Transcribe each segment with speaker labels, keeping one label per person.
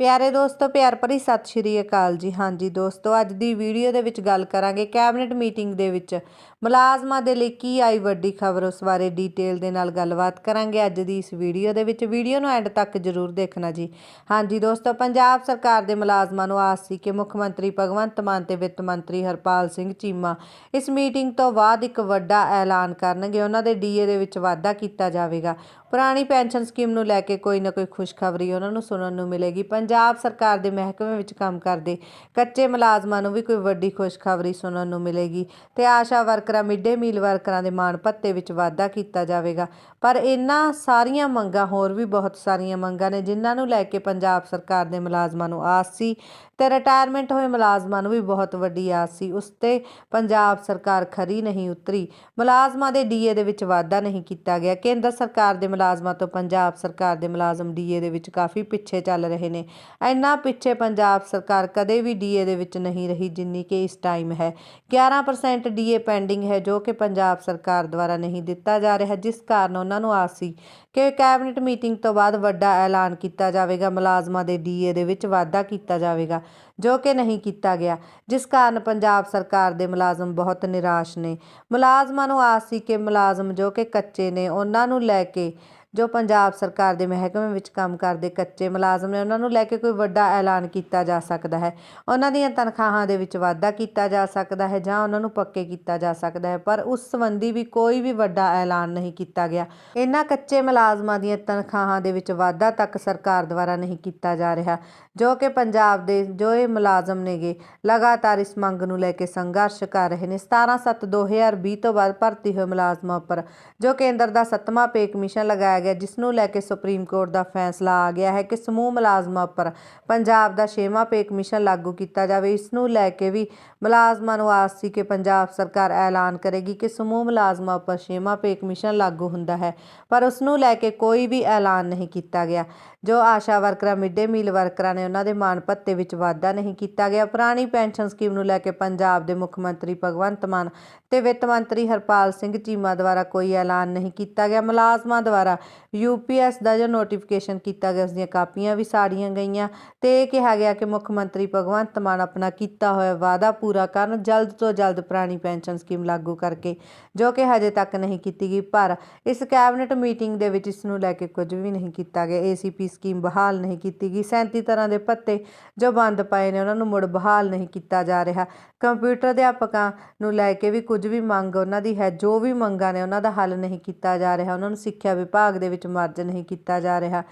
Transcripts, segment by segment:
Speaker 1: ਪਿਆਰੇ ਦੋਸਤੋ, ਪਿਆਰ ਭਰੀ ਸਤਿ ਸ਼੍ਰੀ ਅਕਾਲ ਜੀ। ਹਾਂਜੀ ਦੋਸਤੋ, ਅੱਜ ਦੀ ਵੀਡੀਓ ਦੇ ਵਿੱਚ ਗੱਲ ਕਰਾਂਗੇ ਕੈਬਨਿਟ ਮੀਟਿੰਗ ਦੇ ਵਿੱਚ। ਮੁਲਾਜ਼ਮਾਂ ਦੇ ਲਈ ਕੀ ਆਈ ਵੱਡੀ ਖਬਰ, ਉਸ ਬਾਰੇ ਡੀਟੇਲ ਦੇ ਨਾਲ ਗੱਲਬਾਤ ਕਰਾਂਗੇ ਅੱਜ ਦੀ ਇਸ ਵੀਡੀਓ ਦੇ ਵਿੱਚ। ਵੀਡੀਓ ਨੂੰ ਐਂਡ ਤੱਕ ਜ਼ਰੂਰ ਦੇਖਣਾ ਜੀ। ਹਾਂਜੀ ਦੋਸਤੋ, ਪੰਜਾਬ ਸਰਕਾਰ ਦੇ ਮੁਲਾਜ਼ਮਾਂ ਨੂੰ ਆਸ ਸੀ ਕਿ ਮੁੱਖ ਮੰਤਰੀ ਭਗਵੰਤ ਮਾਨ ਤੇ ਵਿੱਤ ਮੰਤਰੀ ਹਰਪਾਲ ਸਿੰਘ ਚੀਮਾ ਇਸ ਮੀਟਿੰਗ ਤੋਂ ਬਾਅਦ ਇੱਕ ਵੱਡਾ ਐਲਾਨ ਕਰਨਗੇ। ਉਹਨਾਂ ਦੇ ਡੀਏ ਦੇ ਵਿੱਚ ਵਾਧਾ ਕੀਤਾ ਜਾਵੇਗਾ। ਪੁਰਾਣੀ ਪੈਨਸ਼ਨ ਸਕੀਮ ਨੂੰ ਲੈ ਕੇ ਕੋਈ ਨਾ ਕੋਈ ਖੁਸ਼ਖਬਰੀ ਉਹਨਾਂ ਨੂੰ ਸੁਣਨ ਨੂੰ ਮਿਲੇਗੀ। ਪੰਜਾਬ ਸਰਕਾਰ ਦੇ ਮਹਿਕਮੇ ਵਿੱਚ ਕੰਮ ਕਰਦੇ ਕੱਚੇ ਮੁਲਾਜ਼ਮਾਂ ਨੂੰ ਵੀ ਕੋਈ ਵੱਡੀ ਖੁਸ਼ਖਬਰੀ ਸੁਣਨ ਨੂੰ ਮਿਲੇਗੀ ਤੇ ਆਸ਼ਾ ਵਰਕਰਾਂ, ਮਿੱਡੇ ਮੀਲ ਵਰਕਰਾਂ ਦੇ ਮਾਣ ਭੱਤੇ ਵਿੱਚ ਵਾਧਾ ਕੀਤਾ ਜਾਵੇਗਾ। ਪਰ ਇਹਨਾਂ ਸਾਰੀਆਂ ਮੰਗਾਂ, ਹੋਰ ਵੀ ਬਹੁਤ ਸਾਰੀਆਂ ਮੰਗਾਂ ਨੇ ਜਿਨ੍ਹਾਂ ਨੂੰ ਲੈ ਕੇ ਪੰਜਾਬ ਸਰਕਾਰ ਦੇ ਮੁਲਾਜ਼ਮਾਂ ਨੂੰ ਆਸ ਸੀ ਤੇ ਰਿਟਾਇਰਮੈਂਟ ਹੋਏ ਮੁਲਾਜ਼ਮਾਂ ਨੂੰ ਵੀ ਬਹੁਤ ਵੱਡੀ ਆਸ ਸੀ। ਉਸ ਤੇ ਪੰਜਾਬ ਸਰਕਾਰ ਖਰੀ ਨਹੀਂ ਉਤਰੀ। ਮੁਲਾਜ਼ਮਾਂ ਦੇ ਡੀਏ ਦੇ ਵਿੱਚ ਵਾਧਾ ਨਹੀਂ ਕੀਤਾ ਗਿਆ। ਕੇਂਦਰ ਸਰਕਾਰ ਦੇ ਮੁਲਾਜ਼ਮਾਂ ਤੋਂ ਪੰਜਾਬ ਸਰਕਾਰ ਦੇ ਮੁਲਾਜ਼ਮ ਡੀਏ ਦੇ ਵਿੱਚ ਕਾਫੀ ਪਿੱਛੇ ਚੱਲ ਰਹੇ ਨੇ। ਇੰਨਾ ਪਿੱਛੇ ਪੰਜਾਬ ਸਰਕਾਰ ਕਦੇ ਵੀ ਡੀਏ ਦੇ ਵਿੱਚ ਨਹੀਂ ਰਹੀ, ਜਿੰਨੀ ਕਿ ਇਸ ਟਾਈਮ ਹੈ। 11% ਡੀਏ ਪੈਂਡਿੰਗ ਹੈ, ਜੋ ਕਿ ਪੰਜਾਬ ਸਰਕਾਰ ਦੁਆਰਾ ਨਹੀਂ ਦਿੱਤਾ ਜਾ ਰਿਹਾ, ਜਿਸ ਕਾਰਨ ਉਹਨਾਂ ਨੂੰ ਆਸ ਸੀ ਕਿ ਕੈਬਨਿਟ ਮੀਟਿੰਗ ਤੋਂ ਬਾਅਦ ਵੱਡਾ ਐਲਾਨ ਕੀਤਾ ਜਾਵੇਗਾ, ਮੁਲਾਜ਼ਮਾਂ ਦੇ ਡੀਏ ਦੇ ਵਿੱਚ ਵਾਧਾ ਕੀਤਾ ਜਾਵੇਗਾ, ਜੋ ਕਿ ਨਹੀਂ ਕੀਤਾ ਗਿਆ, ਜਿਸ ਕਾਰਨ ਪੰਜਾਬ ਸਰਕਾਰ ਦੇ ਮੁਲਾਜ਼ਮ ਬਹੁਤ ਨਿਰਾਸ਼ ਨੇ। ਮੁਲਾਜ਼ਮਾਂ ਨੂੰ ਆਸ ਸੀ ਕਿ ਮੁਲਾਜ਼ਮ ਜੋ ਕਿ ਕੱਚੇ ਨੇ, ਉਹਨਾਂ ਨੂੰ ਲੈ ਕੇ ਜੋ ਪੰਜਾਬ ਸਰਕਾਰ ਦੇ ਮਹਿਕਮੇ ਵਿੱਚ ਕੰਮ ਕਰਦੇ ਕੱਚੇ ਮੁਲਾਜ਼ਮ ਨੇ ਉਹਨਾਂ ਨੂੰ ਲੈ ਕੇ ਕੋਈ ਵੱਡਾ ਐਲਾਨ ਕੀਤਾ ਜਾ ਸਕਦਾ ਹੈ। ਉਹਨਾਂ ਦੀਆਂ ਤਨਖਾਹਾਂ ਦੇ ਵਿੱਚ ਵਾਧਾ ਕੀਤਾ ਜਾ ਸਕਦਾ ਹੈ ਜਾਂ ਉਹਨਾਂ ਨੂੰ ਪੱਕੇ ਕੀਤਾ ਜਾ ਸਕਦਾ ਹੈ, ਪਰ ਉਸ ਸੰਬੰਧੀ ਵੀ ਕੋਈ ਵੀ ਵੱਡਾ ਐਲਾਨ ਨਹੀਂ ਕੀਤਾ ਗਿਆ। ਇਹਨਾਂ ਕੱਚੇ ਮੁਲਾਜ਼ਮਾਂ ਦੀਆਂ ਤਨਖਾਹਾਂ ਦੇ ਵਿੱਚ ਵਾਧਾ ਤੱਕ ਸਰਕਾਰ ਦੁਆਰਾ ਨਹੀਂ ਕੀਤਾ ਜਾ ਰਿਹਾ, ਜੋ ਕਿ ਪੰਜਾਬ ਦੇ ਜੋ ਇਹ ਮੁਲਾਜ਼ਮ ਨੇਗੇ, ਲਗਾਤਾਰ ਇਸ ਮੰਗ ਨੂੰ ਲੈ ਕੇ ਸੰਘਰਸ਼ ਕਰ ਰਹੇ ਨੇ। 17/7/2020 ਤੋਂ ਬਾਅਦ ਭਰਤੀ ਹੋਏ ਮੁਲਾਜ਼ਮਾਂ ਉੱਪਰ, ਜੋ ਕੇਂਦਰ ਦਾ ਸੱਤਵਾਂ ਪੇ ਕਮਿਸ਼ਨ ਲਗਾਇਆ ਗਿਆ ਜਿਸ ਨੂੰ ਲੈ ਕੇ ਸੁਪਰੀਮ ਕੋਰਟ ਦਾ ਫੈਸਲਾ ਆ ਗਿਆ ਹੈ ਕਿ ਸਮੂਹ ਮੁਲਾਜ਼ਮਾਂ ਉੱਪਰ ਪੰਜਾਬ ਦਾ ਛੇਵਾਂ ਪੇ ਕਮਿਸ਼ਨ ਲਾਗੂ ਕੀਤਾ ਜਾਵੇ। ਇਸ ਨੂੰ ਲੈ ਕੇ ਵੀ ਮੁਲਾਜ਼ਮਾਂ ਨੂੰ ਆਸ ਸੀ ਕਿ ਪੰਜਾਬ ਸਰਕਾਰ ਐਲਾਨ ਕਰੇਗੀ ਕਿ ਸਮੂਹ ਮੁਲਾਜ਼ਮਾਂ ਉੱਪਰ ਛੇਵਾਂ ਪੇ ਕਮਿਸ਼ਨ ਲਾਗੂ ਹੁੰਦਾ ਹੈ, ਪਰ ਉਸ ਨੂੰ ਲੈ ਕੇ ਕੋਈ ਵੀ ਐਲਾਨ ਨਹੀਂ ਕੀਤਾ ਗਿਆ। ਜੋ ਆਸ਼ਾ ਵਰਕਰਾਂ ਮਿੱਡੇ ਮੀਲ ਵਰਕਰਾਂ ਨੇ ਉਹਨਾਂ ਦੇ ਮਾਣ ਭੱਤੇ ਵਿੱਚ ਵਾਧਾ ਨਹੀਂ ਕੀਤਾ ਗਿਆ। ਪੁਰਾਣੀ ਪੈਨਸ਼ਨ ਸਕੀਮ ਨੂੰ ਲੈ ਕੇ ਪੰਜਾਬ ਦੇ ਮੁੱਖ ਮੰਤਰੀ ਭਗਵੰਤ ਮਾਨ ਤੇ ਵਿੱਤ ਮੰਤਰੀ ਹਰਪਾਲ ਸਿੰਘ ਚੀਮਾ ਦੁਆਰਾ ਕੋਈ ਐਲਾਨ ਨਹੀਂ ਕੀਤਾ ਗਿਆ। ਮੁਲਾਜ਼ਮਾਂ ਦੁਆਰਾ ਯੂਪੀਐਸ ਦਾ ਜੋ ਨੋਟੀਫਿਕੇਸ਼ਨ ਕੀਤਾ ਗਿਆ ਉਸ ਦੀਆਂ ਕਾਪੀਆਂ ਵੀ ਸਾੜੀਆਂ ਗਈਆਂ ਤੇ ਇਹ ਕਿਹਾ ਗਿਆ ਕਿ ਮੁੱਖ ਮੰਤਰੀ ਭਗਵੰਤ ਮਾਨ ਆਪਣਾ ਕੀਤਾ ਹੋਇਆ ਵਾਅਦਾ ਪੂਰਾ ਕਰਨ, ਜਲਦ ਤੋਂ ਜਲਦ ਪੁਰਾਣੀ ਪੈਨਸ਼ਨ ਸਕੀਮ ਲਾਗੂ ਕਰਕੇ, ਜੋ ਕਿ ਹਜੇ ਤੱਕ ਨਹੀਂ ਕੀਤੀ ਗਈ, ਪਰ ਇਸ ਕੈਬਨਿਟ ਮੀਟਿੰਗ ਦੇ ਵਿੱਚ ਇਸ ਨੂੰ ਲੈ ਕੇ ਕੁਝ ਵੀ ਨਹੀਂ ਕੀਤਾ ਗਿਆ। ਏਸੀਪੀ ਸਕੀਮ ਬਹਾਲ ਨਹੀਂ ਕੀਤੀ ਗਈ। 37 ਤਰ੍ਹਾਂ ਦੇ ਪੱਤੇ ਜੋ ਬੰਦ ਪਏ ਨੇ, ਉਹਨਾਂ ਨੂੰ ਮੁੜ ਬਹਾਲ ਨਹੀਂ ਕੀਤਾ ਜਾ ਰਿਹਾ। ਕੰਪਿਊਟਰ ਅਧਿਆਪਕਾਂ ਨੂੰ ਲੈ ਕੇ ਵੀ ਕੁਝ ਵੀ ਮੰਗ ਉਹਨਾਂ ਦੀ ਹੈ, ਜੋ ਵੀ ਮੰਗਾਂ ਨੇ, ਉਹਨਾਂ ਦਾ ਹੱਲ ਨਹੀਂ ਕੀਤਾ ਜਾ ਰਿਹਾ। ਉਹਨਾਂ ਨੂੰ ਸਿੱਖਿਆ ਵਿਭਾਗ ਦੇ ਵਿੱਚ ਮਰਜ ਨਹੀਂ ਕੀਤਾ ਜਾ ਰਿਹਾ।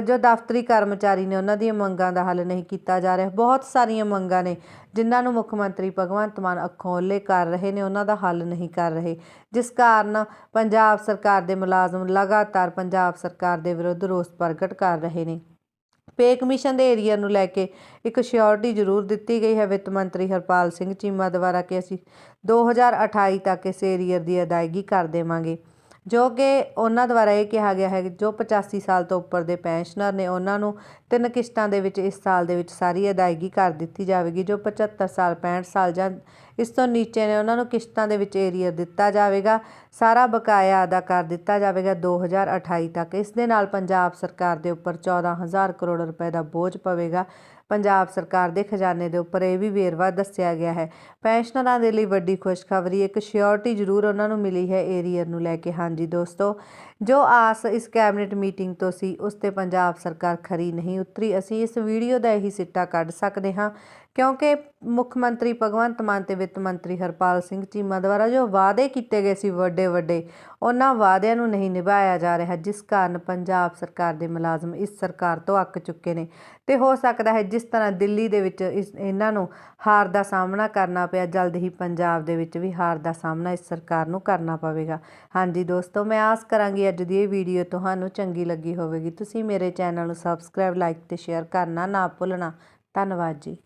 Speaker 1: ਜੋ ਦਫ਼ਤਰੀ ਕਰਮਚਾਰੀ ਨੇ ਉਹਨਾਂ ਦੀਆਂ ਮੰਗਾਂ ਦਾ ਹੱਲ ਨਹੀਂ ਕੀਤਾ ਜਾ ਰਿਹਾ। ਬਹੁਤ ਸਾਰੀਆਂ ਮੰਗਾਂ ਨੇ, ਜਿਨ੍ਹਾਂ ਨੂੰ ਮੁੱਖ ਮੰਤਰੀ ਭਗਵੰਤ ਮਾਨ ਅੱਖੋਂ ਓਹਲੇ ਕਰ ਰਹੇ ਨੇ, ਉਹਨਾਂ ਦਾ ਹੱਲ ਨਹੀਂ ਕਰ ਰਹੇ। ਜਿਸ ਕਾਰਨ ਪੰਜਾਬ ਸਰਕਾਰ ਦੇ ਮੁਲਾਜ਼ਮ ਲਗਾਤਾਰ ਪੰਜਾਬ ਸਰਕਾਰ ਦੇ ਵਿਰੁੱਧ ਰੋਸ ਪ੍ਰਗਟ ਕਰ ਰਹੇ ਨੇ। ਪੇ ਕਮਿਸ਼ਨ ਦੇ ਏਰੀਆ ਨੂੰ ਲੈ ਕੇ ਇੱਕ ਸ਼ਿਓਰਟੀ ਜ਼ਰੂਰ ਦਿੱਤੀ ਗਈ ਹੈ। ਵਿੱਤ ਮੰਤਰੀ ਹਰਪਾਲ ਸਿੰਘ ਚੀਮਾ ਦੁਆਰਾ ਕਿ ਅਸੀਂ 2028 ਤੱਕ ਇਸ ਏਰੀਆ ਦੀ ਅਦਾਇਗੀ ਕਰ ਦੇਵਾਂਗੇ। ਜੋ ਕਿ ਉਹਨਾਂ ਦੁਆਰਾ ਇਹ ਕਿਹਾ ਗਿਆ ਹੈ ਕਿ ਜੋ 85 ਸਾਲ ਤੋਂ ਉੱਪਰ ਦੇ ਪੈਨਸ਼ਨਰ ਨੇ ਉਹਨਾਂ ਨੂੰ ਤਿੰਨ ਕਿਸ਼ਤਾਂ ਦੇ ਵਿੱਚ ਇਸ ਸਾਲ ਦੇ ਵਿੱਚ ਸਾਰੀ ਅਦਾਇਗੀ ਕਰ ਦਿੱਤੀ ਜਾਵੇਗੀ, ਜੋ 75 ਸਾਲ 65 ਸਾਲ ਜਾਂ ਇਸ ਤੋਂ ਨੀਚੇ ਨੇ, ਉਹਨਾਂ ਨੂੰ ਕਿਸ਼ਤਾਂ ਦੇ ਵਿੱਚ ਏਰੀਅਰ ਦਿੱਤਾ ਜਾਵੇਗਾ, ਸਾਰਾ ਬਕਾਇਆ ਅਦਾ ਕਰ ਦਿੱਤਾ ਜਾਵੇਗਾ 2028 ਤੱਕ। ਇਸ ਦੇ ਨਾਲ ਪੰਜਾਬ ਸਰਕਾਰ ਦੇ ਉੱਪਰ 14000 ਕਰੋੜ ਰੁਪਏ ਦਾ ਬੋਝ ਪਵੇਗਾ। ਪੰਜਾਬ ਸਰਕਾਰ ਦੇ ਖਜ਼ਾਨੇ ਦੇ ਉੱਪਰ ਇਹ ਵੀ ਵੇਰਵਾ ਦੱਸਿਆ ਗਿਆ ਹੈ। ਪੈਨਸ਼ਨਰਾਂ ਦੇ ਲਈ ਵੱਡੀ ਖੁਸ਼ਖਬਰੀ, ਇੱਕ ਸ਼ਿਓਰਟੀ ਜ਼ਰੂਰ ਉਹਨਾਂ ਨੂੰ ਮਿਲੀ ਹੈ ਏਰੀਅਰ ਨੂੰ ਲੈ ਕੇ। ਹਾਂਜੀ ਦੋਸਤੋ, ਜੋ ਆਸ ਇਸ ਕੈਬਨਿਟ ਮੀਟਿੰਗ ਤੋਂ ਸੀ, ਉਸ ਤੇ ਪੰਜਾਬ ਸਰਕਾਰ ਖਰੀ ਨਹੀਂ ਉਤਰੀ। ਅਸੀਂ ਇਸ ਵੀਡੀਓ ਦਾ ਇਹੀ ਸਿੱਟਾ ਕੱਢ ਸਕਦੇ ਹਾਂ। ਕਿਉਂਕਿ ਮੁੱਖ ਮੰਤਰੀ ਭਗਵੰਤ ਮਾਨ ਤੇ ਵਿੱਤ ਮੰਤਰੀ ਹਰਪਾਲ ਸਿੰਘ ਚੀਮਾ ਦੁਆਰਾ ਜੋ ਵਾਅਦੇ ਕੀਤੇ ਗਏ ਸੀ ਵੱਡੇ ਵੱਡੇ, ਉਹਨਾਂ ਵਾਅਦਿਆਂ ਨੂੰ ਨਹੀਂ ਨਿਭਾਇਆ ਜਾ ਰਿਹਾ, ਜਿਸ ਕਾਰਨ ਪੰਜਾਬ ਸਰਕਾਰ ਦੇ ਮੁਲਾਜ਼ਮ ਇਸ ਸਰਕਾਰ ਤੋਂ ਅੱਕ ਚੁੱਕੇ ਨੇ। ਤੇ ਹੋ ਸਕਦਾ ਹੈ ਜਿਸ ਤਰ੍ਹਾਂ ਦਿੱਲੀ ਦੇ ਵਿੱਚ ਇਸ, ਇਹਨਾਂ ਨੂੰ ਹਾਰ ਦਾ ਸਾਹਮਣਾ ਕਰਨਾ ਪਿਆ, ਜਲਦ ਹੀ ਪੰਜਾਬ ਦੇ ਵਿੱਚ ਵੀ ਹਾਰ ਦਾ ਸਾਹਮਣਾ ਇਸ ਸਰਕਾਰ ਨੂੰ ਕਰਨਾ ਪਵੇਗਾ। ਹਾਂਜੀ ਦੋਸਤੋ, ਮੈਂ ਆਸ ਕਰਾਂਗੀ ਅੱਜ ਦੀ ਇਹ ਵੀਡੀਓ ਤੁਹਾਨੂੰ ਚੰਗੀ ਲੱਗੀ ਹੋਵੇਗੀ। ਤੁਸੀਂ ਮੇਰੇ ਚੈਨਲ ਨੂੰ ਸਬਸਕ੍ਰਾਈਬ, ਲਾਈਕ ਤੇ ਸ਼ੇਅਰ ਕਰਨਾ ਨਾ ਭੁੱਲਣਾ। ਧੰਨਵਾਦ ਜੀ।